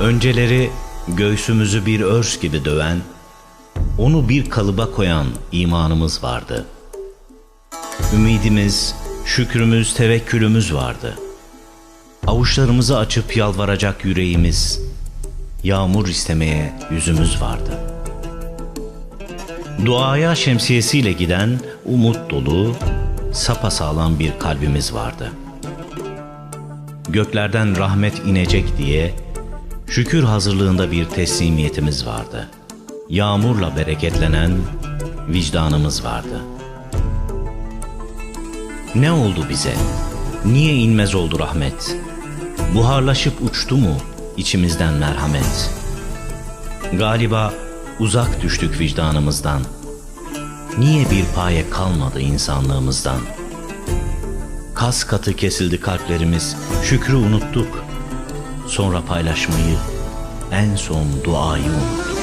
Önceleri göğsümüzü bir örs gibi döven, onu bir kalıba koyan imanımız vardı. Ümidimiz, şükrümüz, tevekkülümüz vardı. Avuçlarımızı açıp yalvaracak yüreğimiz, yağmur istemeye yüzümüz vardı. Duaya şemsiyesiyle giden umut dolu, sapasağlam bir kalbimiz vardı. Göklerden rahmet inecek diye şükür hazırlığında bir teslimiyetimiz vardı. Yağmurla bereketlenen vicdanımız vardı. Ne oldu bize? Niye inmez oldu rahmet? Buharlaşıp uçtu mu içimizden merhamet? Galiba uzak düştük vicdanımızdan. Niye bir paye kalmadı insanlığımızdan? Kas katı kesildi kalplerimiz, şükrü unuttuk. Sonra paylaşmayı, en son duayı unuttuk.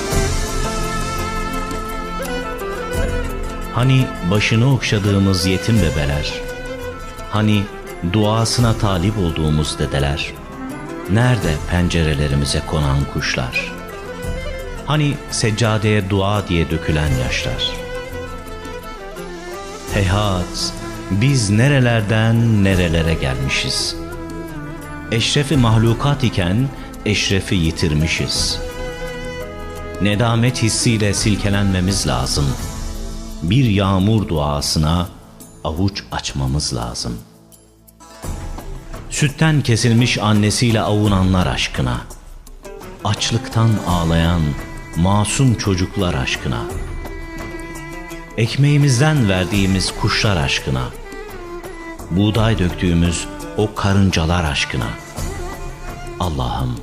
Hani başını okşadığımız yetim bebeler, hani duasına talip olduğumuz dedeler, nerede pencerelerimize konan kuşlar, hani seccadeye dua diye dökülen yaşlar. Heyhat, biz nerelerden nerelere gelmişiz. Eşrefi mahlukat iken eşrefi yitirmişiz. Nedamet hissiyle silkelenmemiz lazım. Bir yağmur duasına avuç açmamız lazım. Sütten kesilmiş annesiyle avunanlar aşkına. Açlıktan ağlayan masum çocuklar aşkına. Ekmeğimizden verdiğimiz kuşlar aşkına. Buğday döktüğümüz o karıncalar aşkına. Allah'ım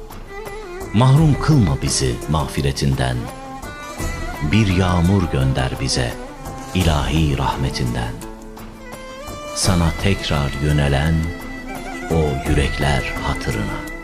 mahrum kılma bizi mağfiretinden. Bir yağmur gönder bize ilahi rahmetinden. Sana tekrar yönelen o yürekler hatırına.''